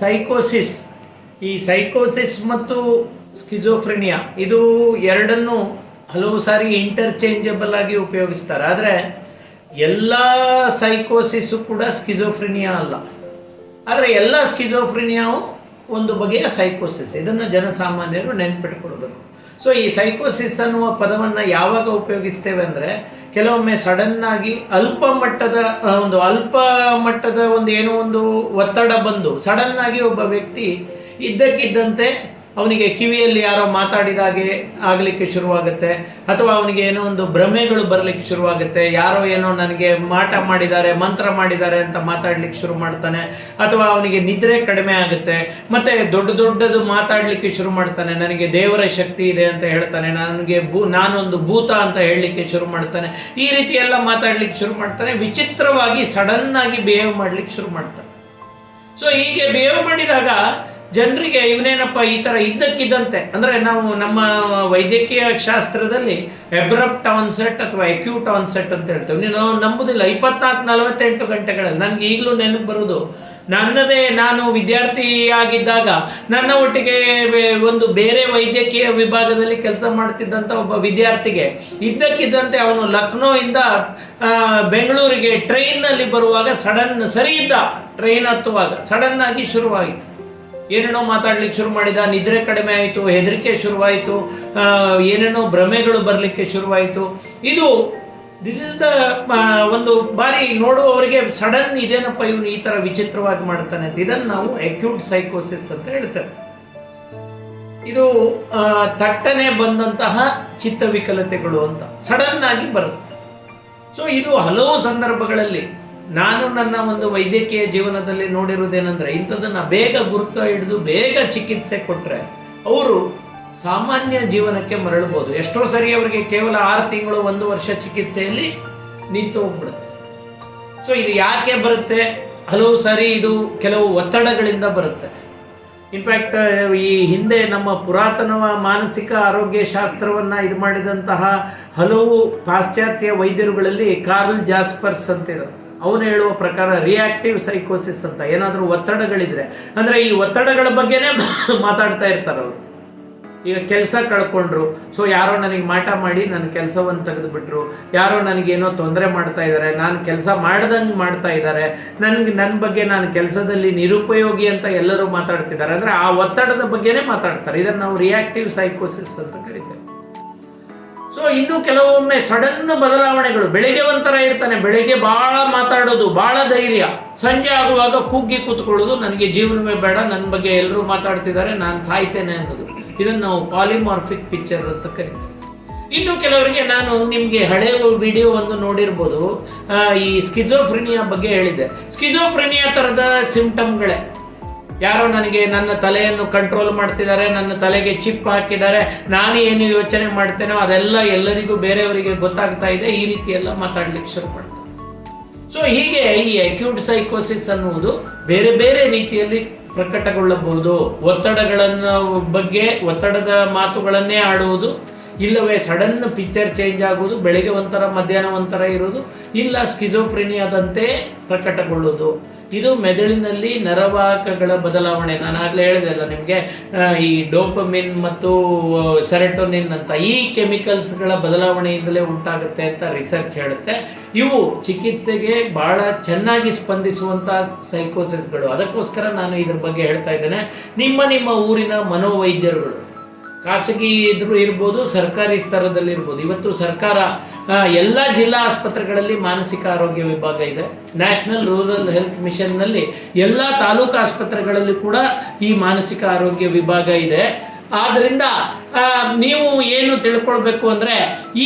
ಸೈಕೋಸಿಸ್ ಈ ಸೈಕೋಸಿಸ್ ಮತ್ತು ಸ್ಕಿಜೋಫ್ರೆನಿಯಾ ಇದು ಎರಡನ್ನು ಹಲವು ಸಾರಿ ಇಂಟರ್ಚೇಂಜಬಲ್ ಆಗಿ ಉಪಯೋಗಿಸ್ತಾರೆ. ಆದರೆ ಎಲ್ಲ ಸೈಕೋಸಿಸ್ಸು ಕೂಡ ಸ್ಕಿಜೋಫ್ರಿನಿಯಾ ಅಲ್ಲ. ಆದರೆ ಎಲ್ಲ ಸ್ಕಿಜೋಫ್ರಿನಿಯಾವು ಒಂದು ಬಗೆಯ ಸೈಕೋಸಿಸ್ ಇದನ್ನು ಜನಸಾಮಾನ್ಯರು ನೆನ್ಪಿಟ್ಕೊಳ್ಬೇಕು. ಸೊ ಈ ಸೈಕೋಸಿಸ್ ಅನ್ನುವ ಪದವನ್ನು ಯಾವಾಗ ಉಪಯೋಗಿಸ್ತೇವೆ ಅಂದರೆ, ಕೆಲವೊಮ್ಮೆ ಸಡನ್ ಆಗಿ ಅಲ್ಪ ಮಟ್ಟದ ಒಂದು ಅಲ್ಪ ಮಟ್ಟದ ಒಂದು ಏನೋ ಒಂದು ಒತ್ತಡ ಬಂದು ಸಡನ್ ಆಗಿ ಒಬ್ಬ ವ್ಯಕ್ತಿ ಇದ್ದಕ್ಕಿದ್ದಂತೆ ಅವನಿಗೆ ಕಿವಿಯಲ್ಲಿ ಯಾರೋ ಮಾತಾಡಿದಾಗೆ ಆಗಲಿಕ್ಕೆ ಶುರುವಾಗುತ್ತೆ. ಅಥವಾ ಅವನಿಗೆ ಏನೋ ಒಂದು ಭ್ರಮೆಗಳು ಬರಲಿಕ್ಕೆ ಶುರುವಾಗುತ್ತೆ. ಯಾರೋ ಏನೋ ನನಗೆ ಮಾಟ ಮಾಡಿದ್ದಾರೆ, ಮಂತ್ರ ಮಾಡಿದ್ದಾರೆ ಅಂತ ಮಾತಾಡ್ಲಿಕ್ಕೆ ಶುರು ಮಾಡ್ತಾನೆ. ಅಥವಾ ಅವನಿಗೆ ನಿದ್ರೆ ಕಡಿಮೆ ಆಗುತ್ತೆ. ಮತ್ತೆ ದೊಡ್ಡ ದೊಡ್ಡದು ಮಾತಾಡಲಿಕ್ಕೆ ಶುರು ಮಾಡ್ತಾನೆ. ನನಗೆ ದೇವರ ಶಕ್ತಿ ಇದೆ ಅಂತ ಹೇಳ್ತಾನೆ. ನನಗೆ ಭೂ, ನಾನೊಂದು ಭೂತ ಅಂತ ಹೇಳಲಿಕ್ಕೆ ಶುರು ಮಾಡ್ತಾನೆ. ಈ ರೀತಿ ಎಲ್ಲ ಮಾತಾಡ್ಲಿಕ್ಕೆ ಶುರು ಮಾಡ್ತಾನೆ. ವಿಚಿತ್ರವಾಗಿ ಸಡನ್ ಆಗಿ ಬಿಹೇವ್ ಮಾಡ್ಲಿಕ್ಕೆ ಶುರು ಮಾಡ್ತಾನೆ. ಸೊ ಹೀಗೆ ಬಿಹೇವ್ ಮಾಡಿದಾಗ ಜನರಿಗೆ ಇವನೇನಪ್ಪ ಈ ಥರ ಇದ್ದಕ್ಕಿದ್ದಂತೆ ಅಂದರೆ ನಾವು ನಮ್ಮ ವೈದ್ಯಕೀಯ ಶಾಸ್ತ್ರದಲ್ಲಿ ಎಬ್ರಪ್ಟ್ ಆನ್ಸೆಟ್ ಅಥವಾ ಎಕ್ಯೂಟ್ ಆನ್ಸೆಟ್ ಅಂತ ಹೇಳ್ತೇವೆ. ನೀನು ನಂಬುದಿಲ್ಲ ಇಪ್ಪತ್ನಾಲ್ಕು ನಲವತ್ತೆಂಟು ಗಂಟೆಗಳಲ್ಲಿ ನನಗೆ ಈಗಲೂ ನೆನಪು ಬರುವುದು ನನ್ನದೇ ನಾನು ವಿದ್ಯಾರ್ಥಿಯಾಗಿದ್ದಾಗ ನನ್ನ ಒಟ್ಟಿಗೆ ಒಂದು ಬೇರೆ ವೈದ್ಯಕೀಯ ವಿಭಾಗದಲ್ಲಿ ಕೆಲಸ ಮಾಡ್ತಿದ್ದಂಥ ಒಬ್ಬ ವಿದ್ಯಾರ್ಥಿಗೆ ಇದ್ದಕ್ಕಿದ್ದಂತೆ ಅವನು ಲಕ್ನೋಯಿಂದ ಆ, ಬೆಂಗಳೂರಿಗೆ ಟ್ರೈನ್ನಲ್ಲಿ ಬರುವಾಗ ಸಡನ್ ಸರಿ ಇದ್ದ ಟ್ರೈನ್ ಹತ್ತುವಾಗ ಸಡನ್ ಆಗಿ ಶುರುವಾಯಿತು ಏನೇನೋ ಮಾತಾಡ್ಲಿಕ್ಕೆ ಶುರು ಮಾಡಿದ, ನಿದ್ರೆ ಕಡಿಮೆ ಆಯಿತು, ಹೆದರಿಕೆ ಶುರುವಾಯಿತು ಏನೇನೋ ಭ್ರಮೆಗಳು ಬರಲಿಕ್ಕೆ ಶುರುವಾಯಿತು. ಇದು ದಿಸ್ ಇಸ್ ದ ಒಂದು ಬಾರಿ ನೋಡುವವರಿಗೆ ಸಡನ್ ಇದೇನಪ್ಪ ಇವನು ಈ ಥರ ವಿಚಿತ್ರವಾಗಿ ಮಾಡ್ತಾನೆ ಇದನ್ನು ನಾವು ಅಕ್ಯೂಟ್ ಸೈಕೋಸಿಸ್ ಅಂತ ಹೇಳ್ತೇವೆ. ಇದು ತಟ್ಟನೆ ಬಂದಂತಹ ಚಿತ್ತವಿಕಲತೆಗಳು ಅಂತ. ಸಡನ್ ಆಗಿ ಬರುತ್ತೆ. ಸೊ ಇದು ಹಲವು ಸಂದರ್ಭಗಳಲ್ಲಿ ನಾನು ನನ್ನ ಒಂದು ವೈದ್ಯಕೀಯ ಜೀವನದಲ್ಲಿ ನೋಡಿರುವುದೇನೆಂದ್ರೆ ಇಂಥದ್ದನ್ನು ಬೇಗ ಗುರುತ ಹಿಡಿದು ಬೇಗ ಚಿಕಿತ್ಸೆ ಕೊಟ್ಟರೆ ಅವರು ಸಾಮಾನ್ಯ ಜೀವನಕ್ಕೆ ಮರಳಬಹುದು. ಎಷ್ಟೋ ಸರಿ ಅವರಿಗೆ ಕೇವಲ ಆರು ತಿಂಗಳು, ಒಂದು ವರ್ಷ ಚಿಕಿತ್ಸೆಯಲ್ಲಿ ನಿಂತು ಹೋಗ್ಬಿಡುತ್ತೆ. ಸೊ ಇದು ಯಾಕೆ ಬರುತ್ತೆ? ಹಲವು ಸಾರಿ, ಇದು ಕೆಲವು ಒತ್ತಡಗಳಿಂದ ಬರುತ್ತೆ. ಇನ್ಫ್ಯಾಕ್ಟ್ ಈ ಹಿಂದೆ ನಮ್ಮ ಪುರಾತನ ಮಾನಸಿಕ ಆರೋಗ್ಯ ಶಾಸ್ತ್ರವನ್ನ ಇದು ಮಾಡಿದಂತಹ ಹಲವು ಪಾಶ್ಚಾತ್ಯ ವೈದ್ಯರುಗಳಲ್ಲಿ ಕಾರ್ಲ್ ಜಾಸ್ಪರ್ಸ್ ಅಂತಿದ್ರು ಅವನು ಹೇಳುವ ಪ್ರಕಾರ ರಿಯಾಕ್ಟಿವ್ ಸೈಕೋಸಿಸ್ ಅಂತ, ಏನಾದರೂ ಒತ್ತಡಗಳಿದ್ರೆ. ಅಂದ್ರೆ ಈ ಒತ್ತಡಗಳ ಬಗ್ಗೆನೇ ಮಾತಾಡ್ತಾ ಇರ್ತಾರೆ ಅವರು. ಈಗ ಕೆಲಸ ಕಳ್ಕೊಂಡ್ರು ಸೊ ಯಾರೋ ನನಗೆ ಮಾಟ ಮಾಡಿ ನನ್ನ ಕೆಲಸವನ್ನು ತೆಗೆದುಬಿಟ್ರು. ಯಾರೋ ನನಗೇನೋ ತೊಂದರೆ ಮಾಡ್ತಾ ಇದ್ದಾರೆ ನಾನು ಕೆಲಸ ಮಾಡ್ದಂಗೆ ಮಾಡ್ತಾ ಇದ್ದಾರೆ ನನಗೆ ನನ್ನ ಬಗ್ಗೆ ನಾನು ಕೆಲಸದಲ್ಲಿ ನಿರುಪಯೋಗಿ ಅಂತ ಎಲ್ಲರೂ ಮಾತಾಡ್ತಿದ್ದಾರೆ. ಅಂದರೆ ಆ ಒತ್ತಡದ ಬಗ್ಗೆನೇ ಮಾತಾಡ್ತಾರೆ. ಇದನ್ನು ನಾವು ರಿಯಾಕ್ಟಿವ್ ಸೈಕೋಸಿಸ್ ಅಂತ ಕರಿತೇವೆ. ಸೊ ಇನ್ನು ಕೆಲವೊಮ್ಮೆ ಸಡನ್ ಬದಲಾವಣೆಗಳು, ಬೆಳಿಗ್ಗೆ ಒಂಥರ ಇರ್ತಾನೆ, ಬೆಳಿಗ್ಗೆ ಬಹಳ ಮಾತಾಡೋದು ಬಹಳ ಧೈರ್ಯ. ಸಂಜೆ ಆಗುವಾಗ ಕುಗ್ಗಿ ಕೂತ್ಕೊಳ್ಳೋದು, ನನಗೆ ಜೀವನವೇ ಬೇಡ ನನ್ನ ಬಗ್ಗೆ ಎಲ್ಲರೂ ಮಾತಾಡ್ತಿದ್ದಾರೆ, ನಾನು ಸಾಯ್ತೇನೆ ಅನ್ನೋದು. ಇದನ್ನು ನಾವು ಪಾಲಿಮಾರ್ಫಿಕ್ ಪಿಕ್ಚರ್ ಅಂತ ಕರಿತೀವಿ. ಇನ್ನು ಕೆಲವರಿಗೆ ನಾನು ನಿಮಗೆ ಹಳೆ ವಿಡಿಯೋ ಒಂದು ನೋಡಿರ್ಬೋದು. ಈ ಸ್ಕಿಜೋಫ್ರಿನಿಯಾ ಬಗ್ಗೆ ಹೇಳಿದ್ದೆ. ಸ್ಕಿಜೋಫ್ರಿನಿಯಾ ಥರದ ಸಿಂಪ್ಟಮ್ಗಳೇ ಯಾರೋ ನನಗೆ ನನ್ನ ತಲೆಯನ್ನು ಕಂಟ್ರೋಲ್ ಮಾಡ್ತಿದ್ದಾರೆ, ನನ್ನ ತಲೆಗೆ ಚಿಪ್ ಹಾಕಿದ್ದಾರೆ, ನಾನು ಏನು ಯೋಚನೆ ಮಾಡ್ತೇನೋ ಅದೆಲ್ಲ ಎಲ್ಲರಿಗೂ ಬೇರೆಯವರಿಗೆ ಗೊತ್ತಾಗ್ತಾ ಇದೆ, ಈ ರೀತಿ ಎಲ್ಲ ಮಾತಾಡ್ಲಿಕ್ಕೆ ಶುರು ಮಾಡ್ತಾರೆ. ಸೊ ಹೀಗೆ ಈ ಅಕ್ಯೂಟ್ ಸೈಕೋಸಿಸ್ ಅನ್ನುವುದು ಬೇರೆ ಬೇರೆ ರೀತಿಯಲ್ಲಿ ಪ್ರಕಟಗೊಳ್ಳಬಹುದು. ಒತ್ತಡಗಳನ್ನ ಬಗ್ಗೆ, ಒತ್ತಡದ ಮಾತುಗಳನ್ನೇ ಆಡುವುದು, ಇಲ್ಲವೇ ಸಡನ್ ಪಿಕ್ಚರ್ ಚೇಂಜ್ ಆಗುವುದು, ಬೆಳಿಗ್ಗೆ ಒಂಥರ, ಮಧ್ಯಾಹ್ನ ಒಂಥರ ಇರುವುದು, ಇಲ್ಲ ಸ್ಕಿಜೋಫ್ರಿನಿಯಾದಂತೆ ಪ್ರಕಟಗೊಳ್ಳುವುದು. ಇದು ಮೆದುಳಿನಲ್ಲಿ ನರವಾಹಕಗಳ ಬದಲಾವಣೆ. ನಾನು ಆಗಲೇ ಹೇಳಿದೆಲ್ಲ ನಿಮಗೆ ಈ ಡೋಪಮಿನ್ ಮತ್ತು ಸೆರೆಟೋನಿನ್ ಅಂತ ಈ ಕೆಮಿಕಲ್ಸ್ಗಳ ಬದಲಾವಣೆಯಿಂದಲೇ ಉಂಟಾಗುತ್ತೆ ಅಂತ ರಿಸರ್ಚ್ ಹೇಳುತ್ತೆ. ಇವು ಚಿಕಿತ್ಸೆಗೆ ಬಹಳ ಚೆನ್ನಾಗಿ ಸ್ಪಂದಿಸುವಂಥ ಸೈಕೋಸಿಸ್ಗಳು ಅದಕ್ಕೋಸ್ಕರ ನಾನು ಇದ್ರ ಬಗ್ಗೆ ಹೇಳ್ತಾ ಇದ್ದೇನೆ. ನಿಮ್ಮ ನಿಮ್ಮ ಊರಿನ ಮನೋವೈದ್ಯರುಗಳು ಖಾಸಗಿ ಇದ್ರೂ ಇರ್ಬೋದು, ಸರ್ಕಾರಿ ಸ್ತರದಲ್ಲಿ ಇರ್ಬೋದು. ಇವತ್ತು ಸರ್ಕಾರ ಎಲ್ಲ ಜಿಲ್ಲಾ ಆಸ್ಪತ್ರೆಗಳಲ್ಲಿ ಮಾನಸಿಕ ಆರೋಗ್ಯ ವಿಭಾಗ ಇದೆ. ನ್ಯಾಷನಲ್ ರೂರಲ್ ಹೆಲ್ತ್ ಮಿಷನ್ನಲ್ಲಿ ಎಲ್ಲ ತಾಲೂಕು ಆಸ್ಪತ್ರೆಗಳಲ್ಲಿ ಕೂಡ ಈ ಮಾನಸಿಕ ಆರೋಗ್ಯ ವಿಭಾಗ ಇದೆ. ಆದ್ದರಿಂದ ನೀವು ಏನು ತಿಳ್ಕೊಳ್ಬೇಕು ಅಂದ್ರೆ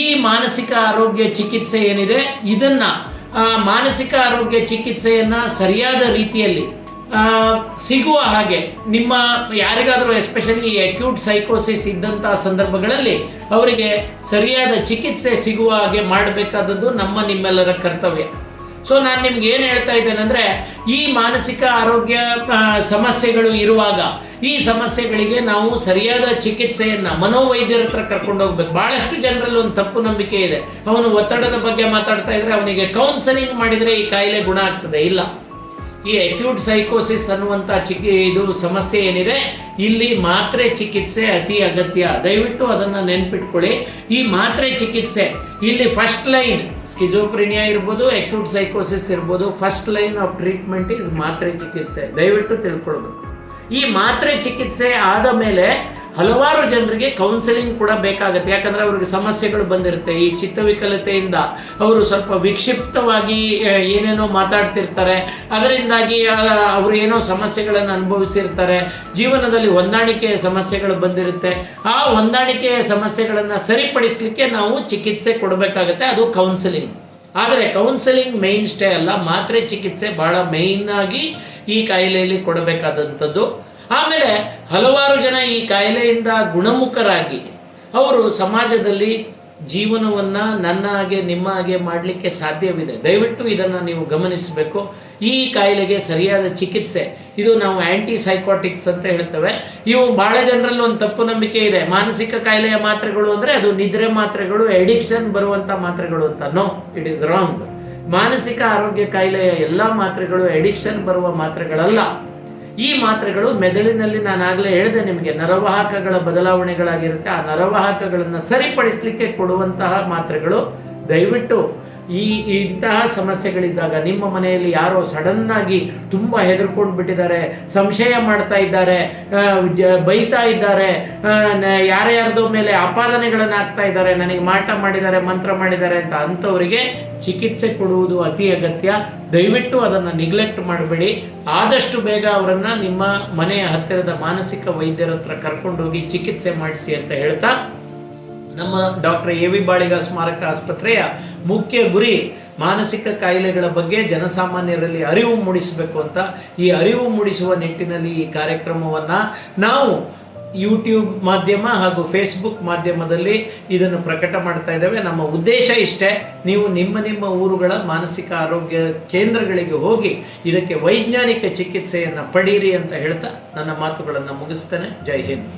ಈ ಮಾನಸಿಕ ಆರೋಗ್ಯ ಚಿಕಿತ್ಸೆ ಏನಿದೆ, ಇದನ್ನ ಮಾನಸಿಕ ಆರೋಗ್ಯ ಚಿಕಿತ್ಸೆಯನ್ನ ಸರಿಯಾದ ರೀತಿಯಲ್ಲಿ ಸಿಗುವ ಹಾಗೆ ನಿಮ್ಮ ಯಾರಿಗಾದರೂ ಎಸ್ಪೆಷಲಿ ಅಕ್ಯೂಟ್ ಸೈಕೋಸಿಸ್ ಇದ್ದಂತಹ ಸಂದರ್ಭಗಳಲ್ಲಿ ಅವರಿಗೆ ಸರಿಯಾದ ಚಿಕಿತ್ಸೆ ಸಿಗುವ ಹಾಗೆ ಮಾಡಬೇಕಾದದ್ದು ನಮ್ಮ ನಿಮ್ಮೆಲ್ಲರ ಕರ್ತವ್ಯ. ಸೊ ನಾನು ನಿಮ್ಗೆ ಏನು ಹೇಳ್ತಾ ಇದ್ದೇನೆ ಅಂದ್ರೆ, ಈ ಮಾನಸಿಕ ಆರೋಗ್ಯ ಸಮಸ್ಯೆಗಳು ಇರುವಾಗ ಈ ಸಮಸ್ಯೆಗಳಿಗೆ ನಾವು ಸರಿಯಾದ ಚಿಕಿತ್ಸೆಯನ್ನ ಮನೋವೈದ್ಯರ ಹತ್ರ ಕರ್ಕೊಂಡು ಹೋಗ್ಬೇಕು. ಬಹಳಷ್ಟು ಜನರಲ್ಲಿ ಒಂದು ತಪ್ಪು ನಂಬಿಕೆ ಇದೆ. ಅವನು ಒತ್ತಡದ ಬಗ್ಗೆ ಮಾತಾಡ್ತಾ ಇದ್ರೆ ಅವನಿಗೆ ಕೌನ್ಸಲಿಂಗ್ ಮಾಡಿದರೆ ಈ ಕಾಯಿಲೆ ಗುಣ ಆಗ್ತದೆ. ಇಲ್ಲ. ಈ ಅಕ್ಯೂಟ್ ಸೈಕೋಸಿಸ್ ಅನ್ನುವಂಥ ಚಿಕಿ ಇದು ಸಮಸ್ಯೆ ಏನಿದೆ, ಇಲ್ಲಿ ಮಾತ್ರೆ ಚಿಕಿತ್ಸೆ ಅತಿ ಅಗತ್ಯ. ದಯವಿಟ್ಟು ಅದನ್ನು ನೆನ್ಪಿಟ್ಕೊಳ್ಳಿ. ಈ ಮಾತ್ರೆ ಚಿಕಿತ್ಸೆ, ಇಲ್ಲಿ ಫಸ್ಟ್ ಲೈನ್ ಸ್ಕಿಜೋಪ್ರಿನಿಯಾ ಇರ್ಬೋದು ಅಕ್ಯೂಟ್ ಸೈಕೋಸಿಸ್ ಇರ್ಬೋದು first line of treatment is ಮಾತ್ರೆ ಚಿಕಿತ್ಸೆ. ದಯವಿಟ್ಟು ತಿಳ್ಕೊಳ್ಬೇಕು. ಈ ಮಾತ್ರೆ ಚಿಕಿತ್ಸೆ ಆದ ಮೇಲೆ ಹಲವಾರು ಜನರಿಗೆ ಕೌನ್ಸಿಲಿಂಗ್ ಕೂಡ ಬೇಕಾಗುತ್ತೆ. ಯಾಕಂದ್ರೆ ಅವ್ರಿಗೆ ಸಮಸ್ಯೆಗಳು ಬಂದಿರುತ್ತೆ. ಈ ಚಿತ್ತವಿಕಲತೆಯಿಂದ ಅವರು ಸ್ವಲ್ಪ ವಿಕ್ಷಿಪ್ತವಾಗಿ ಏನೇನೋ ಮಾತಾಡ್ತಿರ್ತಾರೆ. ಅದರಿಂದಾಗಿ ಅವರು ಏನೋ ಸಮಸ್ಯೆಗಳನ್ನು ಅನುಭವಿಸಿರ್ತಾರೆ. ಜೀವನದಲ್ಲಿ ಹೊಂದಾಣಿಕೆಯ ಸಮಸ್ಯೆಗಳು ಬಂದಿರುತ್ತೆ. ಆ ಹೊಂದಾಣಿಕೆಯ ಸಮಸ್ಯೆಗಳನ್ನು ಸರಿಪಡಿಸಲಿಕ್ಕೆ ನಾವು ಚಿಕಿತ್ಸೆ ಕೊಡಬೇಕಾಗತ್ತೆ. ಅದು ಕೌನ್ಸಿಲಿಂಗ್ ಆದರೆ ಕೌನ್ಸೆಲಿಂಗ್ ಮೇನ್ ಸ್ಟೇ ಅಲ್ಲ, ಮಾತ್ರೆ ಚಿಕಿತ್ಸೆ ಬಹಳ ಮೇಯ್ನ್ ಆಗಿ ಈ ಕಾಯಿಲೆಯಲ್ಲಿ ಕೊಡಬೇಕಾದಂಥದ್ದು. ಆಮೇಲೆ ಹಲವಾರು ಜನ ಈ ಕಾಯಿಲೆಯಿಂದ ಗುಣಮುಖರಾಗಿ ಅವರು ಸಮಾಜದಲ್ಲಿ ಜೀವನವನ್ನು ನನ್ನ ಹಾಗೆ, ನಿಮ್ಮ ಹಾಗೆ ಮಾಡಲಿಕ್ಕೆ ಸಾಧ್ಯವಿದೆ. ದಯವಿಟ್ಟು ಇದನ್ನು ನೀವು ಗಮನಿಸಬೇಕು. ಈ ಕಾಯಿಲೆಗೆ ಸರಿಯಾದ ಚಿಕಿತ್ಸೆ. ಇದು ನಾವು ಆಂಟಿ ಸೈಕೋಟಿಕ್ಸ್ ಅಂತ ಹೇಳ್ತೇವೆ. ಇವು ಬಹಳ ಜನರಲ್ಲಿ ಒಂದು ತಪ್ಪು ನಂಬಿಕೆ ಇದೆ. ಮಾನಸಿಕ ಕಾಯಿಲೆಯ ಮಾತ್ರೆಗಳು ಅಂದರೆ ಅದು ನಿದ್ರೆ ಮಾತ್ರೆಗಳು ಎಡಿಕ್ಷನ್ ಬರುವಂಥ ಮಾತ್ರೆಗಳು ಅಂತ. ನೋ ಇಟ್ ಈಸ್ ರಾಂಗ್ ಮಾನಸಿಕ ಆರೋಗ್ಯ ಕಾಯಿಲೆಯ ಎಲ್ಲ ಮಾತ್ರೆಗಳು ಎಡಿಕ್ಷನ್ ಬರುವ ಮಾತ್ರೆಗಳಲ್ಲ. ಈ ಮಾತ್ರೆಗಳು ಮೆದುಳಿನಲ್ಲಿ ನಾನು ಆಗಲೇ ಹೇಳಿದೆ ನಿಮಗೆ, ನರವಾಹಕಗಳ ಬದಲಾವಣೆಗಳಾಗಿರುತ್ತೆ. ಆ ನರವಾಹಕಗಳನ್ನು ಸರಿಪಡಿಸಲಿಕ್ಕೆ ಕೊಡುವಂತಹ ಮಾತ್ರೆಗಳು ದಯವಿಟ್ಟು ಈ ಇಂತಹ ಸಮಸ್ಯೆಗಳಿದ್ದಾಗ ನಿಮ್ಮ ಮನೆಯಲ್ಲಿ ಯಾರೋ ಸಡನ್ ಆಗಿ ತುಂಬ ಹೆದರ್ಕೊಂಡು ಬಿಟ್ಟಿದ್ದಾರೆ, ಸಂಶಯ ಮಾಡ್ತಾ ಇದ್ದಾರೆ ಬೈತಾ ಇದ್ದಾರೆ ಯಾರ್ಯಾರ್ದೋ ಮೇಲೆ ಆಪಾದನೆಗಳನ್ನು ಆಗ್ತಾ ಇದ್ದಾರೆ, ನನಗೆ ಮಾಟ ಮಾಡಿದ್ದಾರೆ, ಮಂತ್ರ ಮಾಡಿದ್ದಾರೆ ಅಂತ ಅಂಥವರಿಗೆ ಚಿಕಿತ್ಸೆ ಕೊಡುವುದು ಅತಿ ಅಗತ್ಯ. ದಯವಿಟ್ಟು ಅದನ್ನು ನಿಗ್ಲೆಕ್ಟ್ ಮಾಡಬೇಡಿ. ಆದಷ್ಟು ಬೇಗ ಅವರನ್ನು ನಿಮ್ಮ ಮನೆಯ ಹತ್ತಿರದ ಮಾನಸಿಕ ವೈದ್ಯರ ಹತ್ರ ಕರ್ಕೊಂಡೋಗಿ ಚಿಕಿತ್ಸೆ ಮಾಡಿಸಿ ಅಂತ ಹೇಳ್ತಾ ನಮ್ಮ ಡಾಕ್ಟರ್ ಎ ವಿ ಬಾಳಿಗ ಸ್ಮಾರಕ ಆಸ್ಪತ್ರೆಯ ಮುಖ್ಯ ಗುರಿ ಮಾನಸಿಕ ಕಾಯಿಲೆಗಳ ಬಗ್ಗೆ ಜನಸಾಮಾನ್ಯರಲ್ಲಿ ಅರಿವು ಮೂಡಿಸಬೇಕು ಅಂತ ಈ ಅರಿವು ಮೂಡಿಸುವ ನಿಟ್ಟಿನಲ್ಲಿ ಈ ಕಾರ್ಯಕ್ರಮವನ್ನು ನಾವು ಯೂಟ್ಯೂಬ್ ಮಾಧ್ಯಮ ಹಾಗೂ ಫೇಸ್ಬುಕ್ ಮಾಧ್ಯಮದಲ್ಲಿ ಇದನ್ನು ಪ್ರಕಟ ಮಾಡ್ತಾ ಇದ್ದೇವೆ. ನಮ್ಮ ಉದ್ದೇಶ ಇಷ್ಟೇ, ನೀವು ನಿಮ್ಮ ನಿಮ್ಮ ಊರುಗಳ ಮಾನಸಿಕ ಆರೋಗ್ಯ ಕೇಂದ್ರಗಳಿಗೆ ಹೋಗಿ ಇದಕ್ಕೆ ವೈಜ್ಞಾನಿಕ ಚಿಕಿತ್ಸೆಯನ್ನು ಪಡೀರಿ ಅಂತ ಹೇಳ್ತಾ ನನ್ನ ಮಾತುಗಳನ್ನು ಮುಗಿಸ್ತೇನೆ. ಜೈ ಹಿಂದ್.